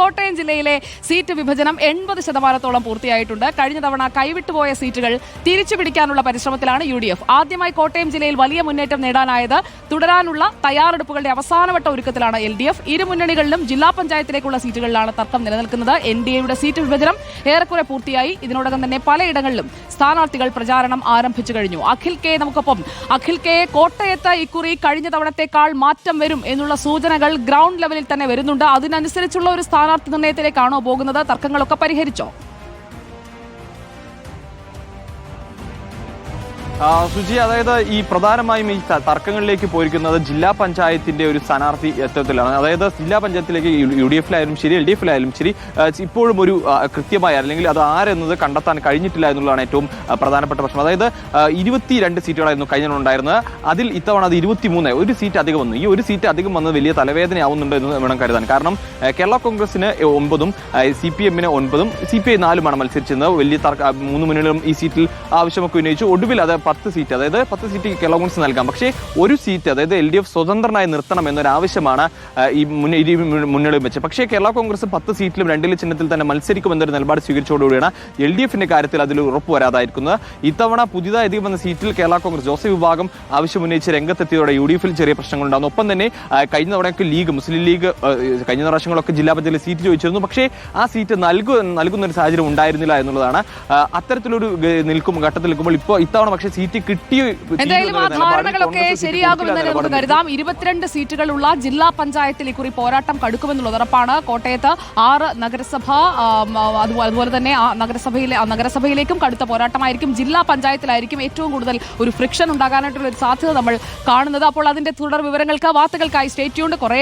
കോട്ടയം ജില്ലയിലെ സീറ്റ് വിഭജനം എൺപത് ശതമാനത്തോളം പൂർത്തിയായിട്ടുണ്ട്. കഴിഞ്ഞ തവണ കൈവിട്ടുപോയ സീറ്റുകൾ തിരിച്ചു പിടിക്കാനുള്ള പരിശ്രമത്തിലാണ് യു ഡി എഫ്. ആദ്യമായി കോട്ടയം ജില്ലയിൽ വലിയ മുന്നേറ്റം നേടാനായത് തുടരാനുള്ള തയ്യാറെടുപ്പുകളുടെ അവസാനവട്ട ഒരുക്കത്തിലാണ് എൽ ഡി എഫ്. ഇരു മുന്നണികളിലും ജില്ലാ പഞ്ചായത്തിലേക്കുള്ള സീറ്റുകളിലാണ് തർക്കം നിലനിൽക്കുന്നത്. എൻ ഡി എയുടെ സീറ്റ് വിഭജനം ഏറെക്കുറെ പൂർത്തിയായി. ഇതിനോടകം തന്നെ പലയിടങ്ങളിലും സ്ഥാനാർത്ഥികൾ പ്രചാരണം ആരംഭിച്ചു കഴിഞ്ഞു. അഖിൽ കെ നമുക്കൊപ്പം. അഖിൽ കെ കോട്ടയത്ത് ഇക്കുറി കഴിഞ്ഞ തവണത്തെക്കാൾ മാറ്റം വരും എന്നുള്ള സൂചനകൾ ഗ്രൗണ്ട് ലെവലിൽ തന്നെ വരുന്നുണ്ട്. അതിനനുസരിച്ചുള്ള ഒരു സ്ഥാനാർത്ഥി നിർണയത്തിലേക്കാണോ പോകുന്നത്? തർക്കങ്ങളൊക്കെ പരിഹരിച്ചോ? സുജി അതായത് ഈ പ്രധാനമായും ഈ തർക്കങ്ങളിലേക്ക് പോയിരിക്കുന്നത് ജില്ലാ പഞ്ചായത്തിന്റെ ഒരു സ്ഥാനാർത്ഥി യത്വത്തിലാണ്. അതായത് ജില്ലാ പഞ്ചായത്തിലേക്ക് യു ഡി എഫിലായാലും ശരി എൽ ഡി എഫിലായാലും ശരി ഇപ്പോഴും ഒരു കൃത്യമായ അല്ലെങ്കിൽ അത് ആരെന്നത് കണ്ടെത്താൻ കഴിഞ്ഞിട്ടില്ല എന്നുള്ളതാണ് ഏറ്റവും പ്രധാനപ്പെട്ട പ്രശ്നം. അതായത് ഇരുപത്തിരണ്ട് സീറ്റുകളായിരുന്നു കഴിഞ്ഞ ഉണ്ടായിരുന്നത് അതിൽ ഇത്തവണ അത് ഇരുപത്തിമൂന്ന് ഒരു സീറ്റ് അധികം വന്നു. ഈ ഒരു സീറ്റ് അധികം വന്നത് വലിയ തലവേദനയാവുന്നുണ്ട് എന്ന് വേണം കരുതാൻ. കാരണം കേരള കോൺഗ്രസിന് ഒമ്പതും സി പി എമ്മിന് ഒൻപതും സി പി ഐ നാലുമാണ് മത്സരിച്ചിരുന്നത്. വലിയ മൂന്ന് മുന്നണികളും ഈ സീറ്റിൽ ആവശ്യമൊക്കെ ഉന്നയിച്ചു. ഒടുവിൽ അത് പത്ത് സീറ്റ് അതായത് പത്ത് സീറ്റ് കേരള നൽകാം. പക്ഷേ ഒരു സീറ്റ് അതായത് എൽ ഡി എഫ് സ്വതന്ത്രനായി നിർത്തണം എന്നൊരു ആവശ്യമാണ് ആ, ഈ മുന്നണി വെച്ച്. പക്ഷേ കേരള കോൺഗ്രസ് പത്ത് സീറ്റിലും രണ്ടിലെ ചിഹ്നത്തിൽ തന്നെ മത്സരിക്കുമെന്നൊരു നിലപാട് സ്വീകരിച്ചതോടുകൂടിയാണ് എൽ ഡി എഫിന്റെ കാര്യത്തിൽ അതിൽ ഉറപ്പ് വരാതായിരിക്കുന്നത്. ഇത്തവണ പുതിയതായി വന്ന സീറ്റിൽ കേരള കോൺഗ്രസ് ജോസഫ് വിഭാഗം ആവശ്യം ഉന്നയിച്ച് രംഗത്തെത്തിയതോടെ യു ഡി എഫിൽ ചെറിയ പ്രശ്നങ്ങളുണ്ടാകുന്നു ഒപ്പം തന്നെ കഴിഞ്ഞ തവണയൊക്കെ ലീഗ് മുസ്ലിം ലീഗ് കഴിഞ്ഞ പ്രാവശ്യങ്ങളൊക്കെ ജില്ലാ പഞ്ചായത്തിൽ സീറ്റ് ചോദിച്ചിരുന്നു. പക്ഷേ ആ സീറ്റ് നൽകു നൽകുന്ന ഒരു സാഹചര്യം ഉണ്ടായിരുന്നില്ല എന്നുള്ളതാണ്. അത്തരത്തിലൊരു നിൽക്കും ഘട്ടത്തിൽ നിൽക്കുമ്പോൾ ഇപ്പോൾ ഇത്തവണ പക്ഷേ സീറ്റ് കിട്ടി എന്തായാലും ആ ധാരണകളൊക്കെ ശരിയാകുമെന്ന് നമുക്ക് കരുതാം. ഇരുപത്തിരണ്ട് സീറ്റുകളുള്ള ജില്ലാ പഞ്ചായത്തിൽ ഇക്കുറി പോരാട്ടം കടുക്കുമെന്നുള്ള ഉറപ്പാണ്. കോട്ടയത്ത് ആറ് നഗരസഭ അതുപോലെ തന്നെ ആ നഗരസഭയിലെ നഗരസഭയിലേക്കും കടുത്ത പോരാട്ടമായിരിക്കും. ജില്ലാ പഞ്ചായത്തിലായിരിക്കും ഏറ്റവും കൂടുതൽ ഒരു ഫ്രിക്ഷൻ ഉണ്ടാകാനായിട്ടുള്ള ഒരു സാധ്യത നമ്മൾ കാണുന്നത്. അപ്പോൾ അതിന്റെ തുടർ വിവരങ്ങൾക്ക് വാർത്തകൾക്കായി സ്റ്റേറ്റ് ട്യൂണ്ട് കുറേ